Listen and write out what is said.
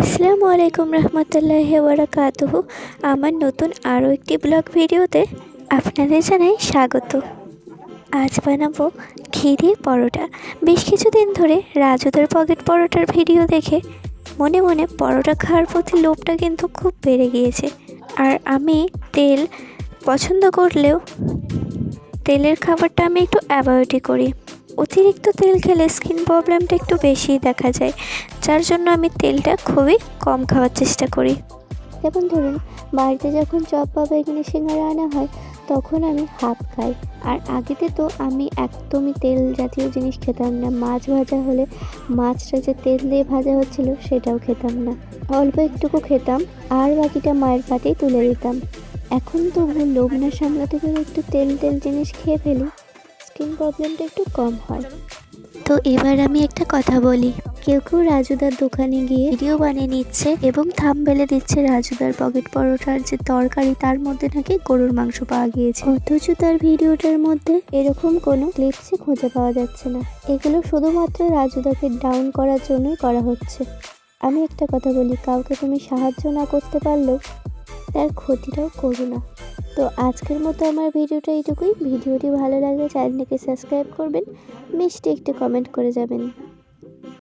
আসসালামু আলাইকুম রহমতুল্লাহ বারাকাতুহ আমার নতুন আরও একটি ব্লগ ভিডিওতে আপনাদের জানাই স্বাগত। আজ বানাবো ঘি দিয়ে পরোটা। বেশ কিছুদিন ধরে রাজুদের পকেট পরোটার ভিডিও দেখে মনে মনে পরোটা খাওয়ার প্রতি লোভটা কিন্তু খুব বেড়ে গিয়েছে। আর আমি তেল পছন্দ করলেও তেলের খাবারটা আমি একটু অ্যাভয়েডই করি। অতিরিক্ত তেল খেলে স্কিন প্রবলেমটা একটু বেশিই দেখা যায়, যার জন্য আমি তেলটা খুবই কম খাওয়ার চেষ্টা করি। যেমন ধরুন, বাড়িতে যখন চপ বা বেগুনি সিঙ্গারা আনা হয়, তখন আমি হাফ খাই। আর আগেতে তো আমি একদমই তেল জাতীয় জিনিস খেতাম না, মাছ ভাজা হলে মাছটা যে তেল দিয়ে ভাজা হচ্ছিল, সেটাও খেতাম না। অল্প একটুকু খেতাম, আর বাকিটা মায়ের পাতেই তুলে দিতাম। এখন তবু লোভ না সামলাতে গেলে একটু তেল তেল জিনিস খেয়ে ফেলি। স্কিন প্রবলেমটা একটু কম হয়। তো এবার আমি একটা কথা বলি। কেউ কেউ রাজুদার দোকানে গিয়ে ভিডিও বানিয়ে নিচ্ছে এবং থাম বেলে দিচ্ছে রাজুদার পকেট পরোটার যে তরকারি তার মধ্যে নাকি গরুর মাংস পাওয়া গিয়েছে। অথচ তার ভিডিওটার মধ্যে এরকম কোনো ক্লিপসই খুঁজে পাওয়া যাচ্ছে না। এগুলো শুধুমাত্র রাজুদাকে ডাউন করার জন্যই করা হচ্ছে। আমি একটা কথা বলি কাউকে তুমি সাহায্য না করতে পারলেও তার ক্ষতিটাও করো না। তো আজকের মতো আমার ভিডিওটা এইটুকুই। ভিডিওটি ভালো লাগলে চ্যানেলটিকে সাবস্ক্রাইব করবেন, মিষ্টি একটি কমেন্ট করে যাবেন।